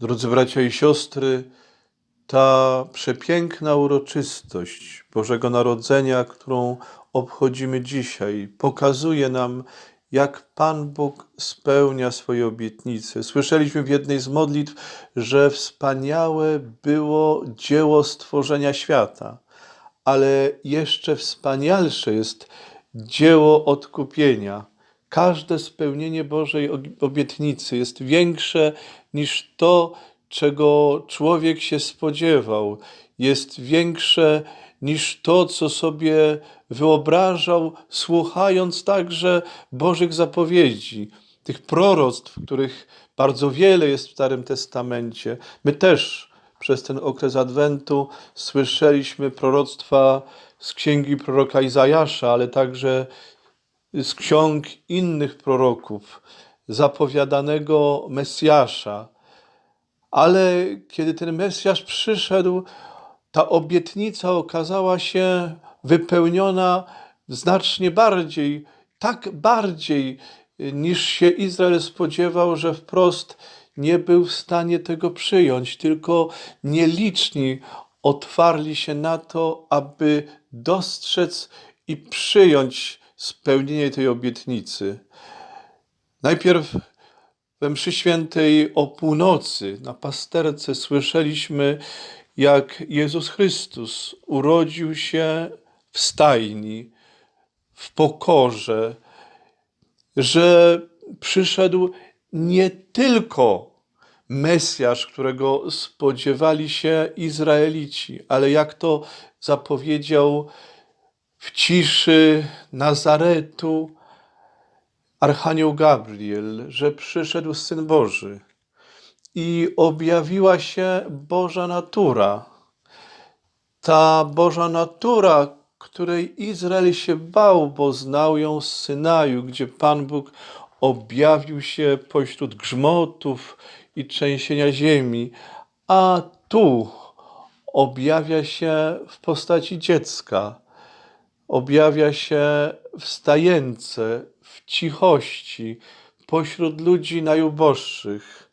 Drodzy bracia i siostry, ta przepiękna uroczystość Bożego Narodzenia, którą obchodzimy dzisiaj, pokazuje nam, jak Pan Bóg spełnia swoje obietnice. Słyszeliśmy w jednej z modlitw, że wspaniałe było dzieło stworzenia świata, ale jeszcze wspanialsze jest dzieło odkupienia. Każde spełnienie Bożej obietnicy jest większe niż to, czego człowiek się spodziewał, jest większe niż to, co sobie wyobrażał, słuchając także Bożych zapowiedzi, tych proroctw, których bardzo wiele jest w Starym Testamencie. My też przez ten okres Adwentu słyszeliśmy proroctwa z księgi proroka Izajasza, ale także z ksiąg innych proroków, zapowiadanego Mesjasza. Ale kiedy ten Mesjasz przyszedł, ta obietnica okazała się wypełniona znacznie bardziej, tak bardziej niż się Izrael spodziewał, że wprost nie był w stanie tego przyjąć, tylko nieliczni otwarli się na to, aby dostrzec i przyjąć spełnienie tej obietnicy. Najpierw we mszy świętej o północy na pasterce słyszeliśmy, jak Jezus Chrystus urodził się w stajni, w pokorze, że przyszedł nie tylko Mesjasz, którego spodziewali się Izraelici, ale jak to zapowiedział w ciszy Nazaretu Archanioł Gabriel, że przyszedł Syn Boży i objawiła się Boża natura. Ta Boża natura, której Izrael się bał, bo znał ją z Synaju, gdzie Pan Bóg objawił się pośród grzmotów i trzęsienia ziemi, a tu objawia się w postaci dziecka, objawia się w stajence, w cichości, pośród ludzi najuboższych,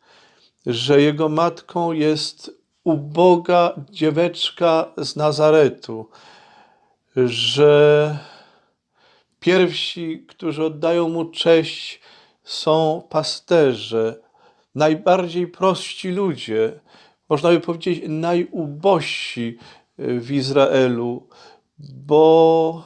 że jego matką jest uboga dzieweczka z Nazaretu, że pierwsi, którzy oddają mu cześć, są pasterze, najbardziej prości ludzie, można by powiedzieć najubożsi w Izraelu, bo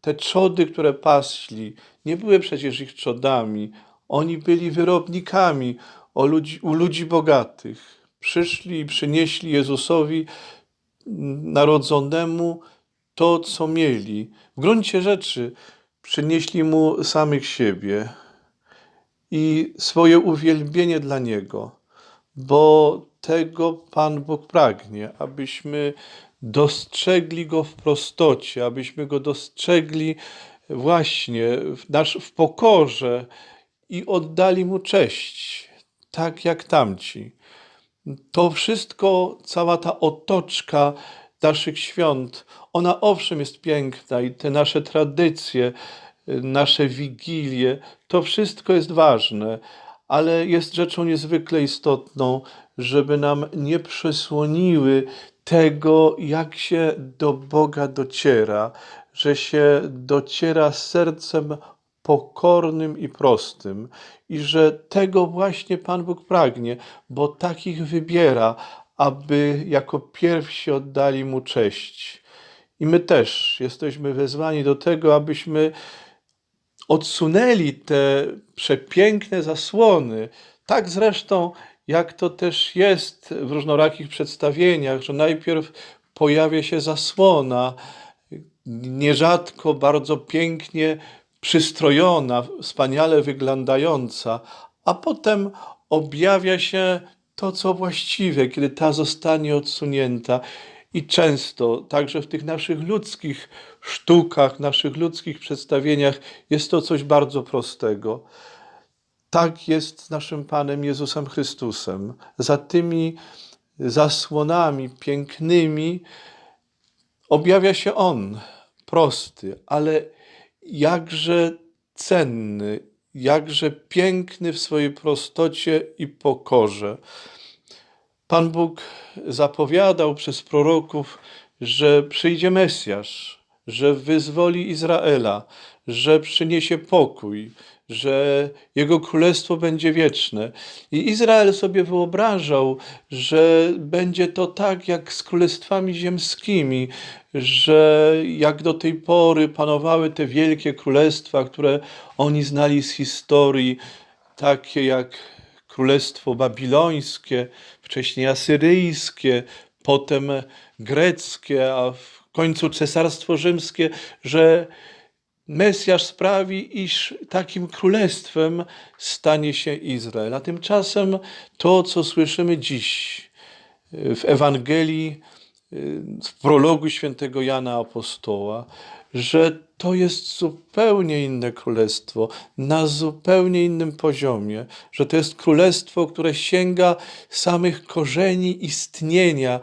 te trzody, które pasli, nie były przecież ich trzodami. Oni byli wyrobnikami ludzi, u ludzi bogatych. Przyszli i przynieśli Jezusowi narodzonemu to, co mieli. W gruncie rzeczy przynieśli mu samych siebie i swoje uwielbienie dla Niego, bo tego Pan Bóg pragnie, abyśmy dostrzegli Go w prostocie, abyśmy Go dostrzegli właśnie w, nasz, w pokorze i oddali Mu cześć, tak jak tamci. To wszystko, cała ta otoczka naszych świąt, ona owszem jest piękna i te nasze tradycje, nasze wigilie, to wszystko jest ważne, ale jest rzeczą niezwykle istotną, żeby nam nie przysłoniły tego, jak się do Boga dociera, że się dociera sercem pokornym i prostym, i że tego właśnie Pan Bóg pragnie, bo takich wybiera, aby jako pierwsi oddali Mu cześć. I my też jesteśmy wezwani do tego, abyśmy odsunęli te przepiękne zasłony, tak zresztą jak to też jest w różnorakich przedstawieniach, że najpierw pojawia się zasłona, nierzadko bardzo pięknie przystrojona, wspaniale wyglądająca, a potem objawia się to, co właściwe, kiedy ta zostanie odsunięta. I często, także w tych naszych ludzkich sztukach, naszych ludzkich przedstawieniach, jest to coś bardzo prostego. Tak jest z naszym Panem Jezusem Chrystusem. Za tymi zasłonami pięknymi objawia się On, prosty, ale jakże cenny, jakże piękny w swojej prostocie i pokorze. Pan Bóg zapowiadał przez proroków, że przyjdzie Mesjasz, że wyzwoli Izraela, że przyniesie pokój, że jego królestwo będzie wieczne. I Izrael sobie wyobrażał, że będzie to tak jak z królestwami ziemskimi, że jak do tej pory panowały te wielkie królestwa, które oni znali z historii, takie jak Królestwo Babilońskie, wcześniej Asyryjskie, potem greckie, a w końcu Cesarstwo Rzymskie, że Mesjasz sprawi, iż takim królestwem stanie się Izrael. A tymczasem to, co słyszymy dziś w Ewangelii, w prologu świętego Jana Apostoła, że to jest zupełnie inne królestwo, na zupełnie innym poziomie, że to jest królestwo, które sięga samych korzeni istnienia.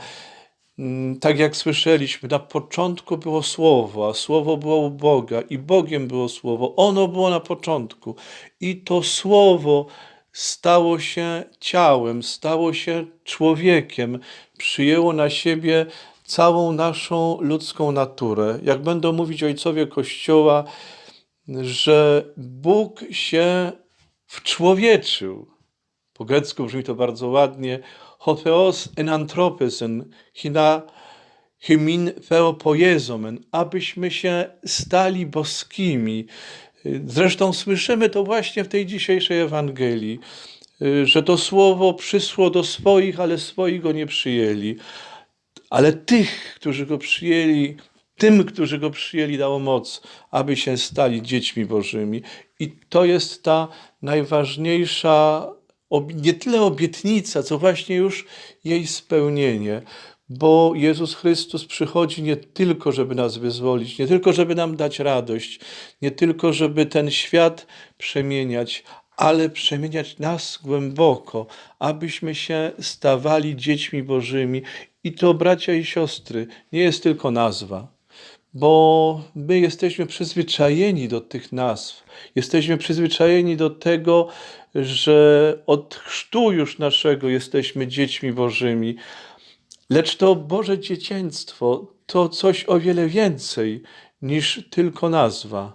Mm, Tak jak słyszeliśmy, na początku było Słowo, a Słowo było u Boga i Bogiem było Słowo. Ono było na początku i to Słowo stało się ciałem, stało się człowiekiem, przyjęło na siebie całą naszą ludzką naturę. Jak będą mówić ojcowie Kościoła, że Bóg się wczłowieczył. Po grecku brzmi to bardzo ładnie. Hotheos en anthropesen, hina hymin theopoiezomen, abyśmy się stali boskimi. Zresztą słyszymy to właśnie w tej dzisiejszej Ewangelii, że to słowo przyszło do swoich, ale swoi go nie przyjęli. Ale tych, którzy go przyjęli, tym, którzy go przyjęli, dało moc, aby się stali dziećmi Bożymi. I to jest ta najważniejsza, nie tyle obietnica, co właśnie już jej spełnienie. Bo Jezus Chrystus przychodzi nie tylko, żeby nas wyzwolić, nie tylko, żeby nam dać radość, nie tylko, żeby ten świat przemieniać, ale przemieniać nas głęboko, abyśmy się stawali dziećmi Bożymi. I to, bracia i siostry, nie jest tylko nazwa, bo my jesteśmy przyzwyczajeni do tych nazw. Jesteśmy przyzwyczajeni do tego, że od chrztu już naszego jesteśmy dziećmi Bożymi. Lecz to Boże dzieciństwo to coś o wiele więcej niż tylko nazwa.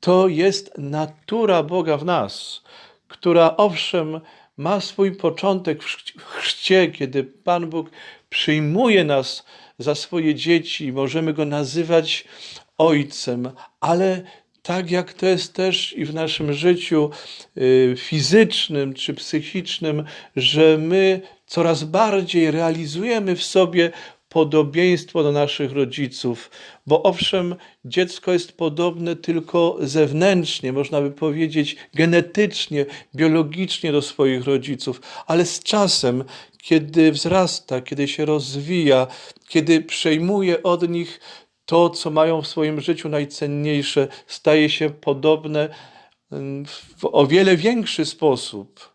To jest natura Boga w nas, która owszem ma swój początek w chrzcie, kiedy Pan Bóg przyjmuje nas za swoje dzieci możemy Go nazywać Ojcem, ale tak jak to jest też i w naszym życiu y, fizycznym czy psychicznym, że my coraz bardziej realizujemy w sobie podobieństwo do naszych rodziców, bo owszem, dziecko jest podobne tylko zewnętrznie, można by powiedzieć genetycznie, biologicznie do swoich rodziców, ale z czasem, kiedy wzrasta, kiedy się rozwija, kiedy przejmuje od nich to, co mają w swoim życiu najcenniejsze, staje się podobne mm, w o wiele większy sposób.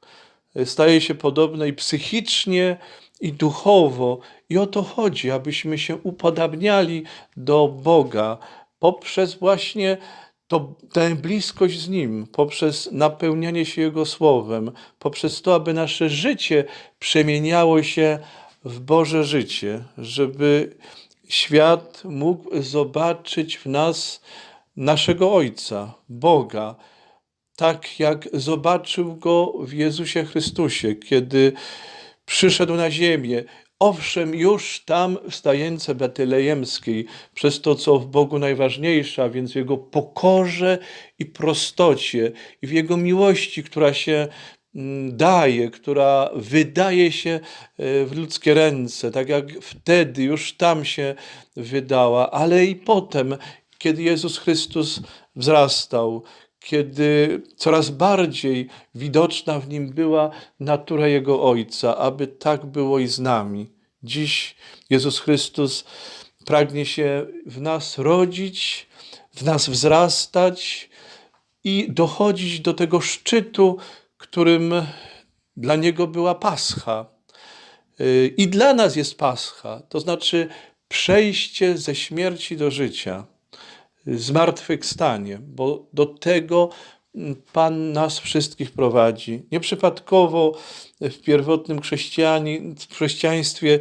Staje się podobne i psychicznie, i duchowo. I o to chodzi, abyśmy się upodabniali do Boga poprzez właśnie to, tę bliskość z Nim, poprzez napełnianie się Jego Słowem, poprzez to, aby nasze życie przemieniało się w Boże życie, żeby świat mógł zobaczyć w nas naszego Ojca, Boga, tak jak zobaczył go w Jezusie Chrystusie, kiedy przyszedł na ziemię. Owszem, już tam w stajence betlejemskiej, przez to, co w Bogu najważniejsze, a więc w Jego pokorze i prostocie, i w Jego miłości, która się mm, daje, która wydaje się e, w ludzkie ręce, tak jak wtedy już tam się wydała, ale i potem, kiedy Jezus Chrystus wzrastał, kiedy coraz bardziej widoczna w nim była natura Jego Ojca, aby tak było i z nami. Dziś Jezus Chrystus pragnie się w nas rodzić, w nas wzrastać i dochodzić do tego szczytu, którym dla Niego była Pascha. Y, I dla nas jest Pascha, to znaczy przejście ze śmierci do życia zmartwychwstanie, bo do tego Pan nas wszystkich prowadzi. Nieprzypadkowo w pierwotnym w chrześcijaństwie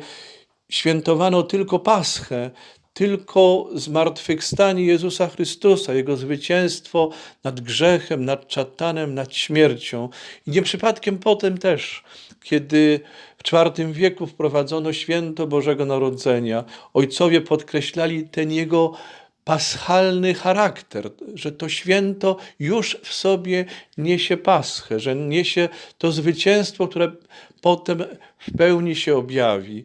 świętowano tylko Paschę, tylko zmartwychwstanie Jezusa Chrystusa, Jego zwycięstwo nad grzechem, nad czatanem, nad śmiercią. I nie przypadkiem potem też, kiedy w IV wieku wprowadzono święto Bożego Narodzenia, ojcowie podkreślali ten Jego paschalny charakter, że to święto już w sobie niesie paschę, że niesie to zwycięstwo, które potem w pełni się objawi.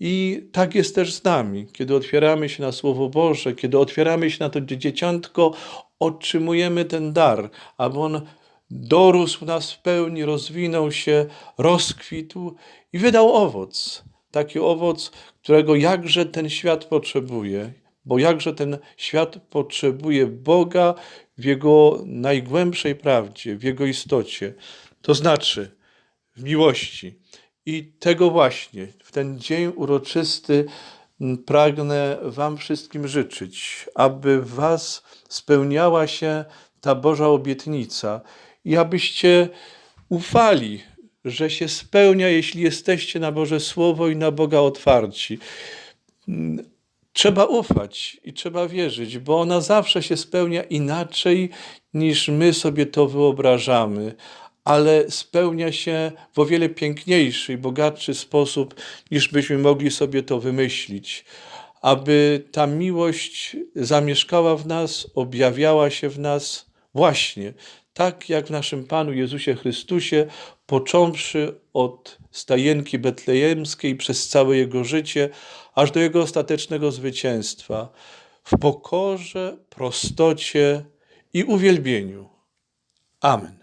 I tak jest też z nami, kiedy otwieramy się na Słowo Boże, kiedy otwieramy się na to dzieciątko, otrzymujemy ten dar, aby on dorósł nas w pełni, rozwinął się, rozkwitł i wydał owoc. Taki owoc, którego jakże ten świat potrzebuje, bo jakże ten świat potrzebuje Boga w jego najgłębszej prawdzie, w jego istocie. To znaczy w miłości. I tego właśnie w ten dzień uroczysty pragnę Wam wszystkim życzyć, aby w Was spełniała się ta Boża obietnica i abyście ufali, że się spełnia, jeśli jesteście na Boże Słowo i na Boga otwarci. Trzeba ufać i trzeba wierzyć, bo ona zawsze się spełnia inaczej niż my sobie to wyobrażamy, ale spełnia się w o wiele piękniejszy i bogatszy sposób, niż byśmy mogli sobie to wymyślić. Aby ta miłość zamieszkała w nas, objawiała się w nas właśnie tak jak w naszym Panu Jezusie Chrystusie, począwszy od stajenki betlejemskiej przez całe Jego życie, aż do Jego ostatecznego zwycięstwa, w pokorze, prostocie i uwielbieniu. Amen.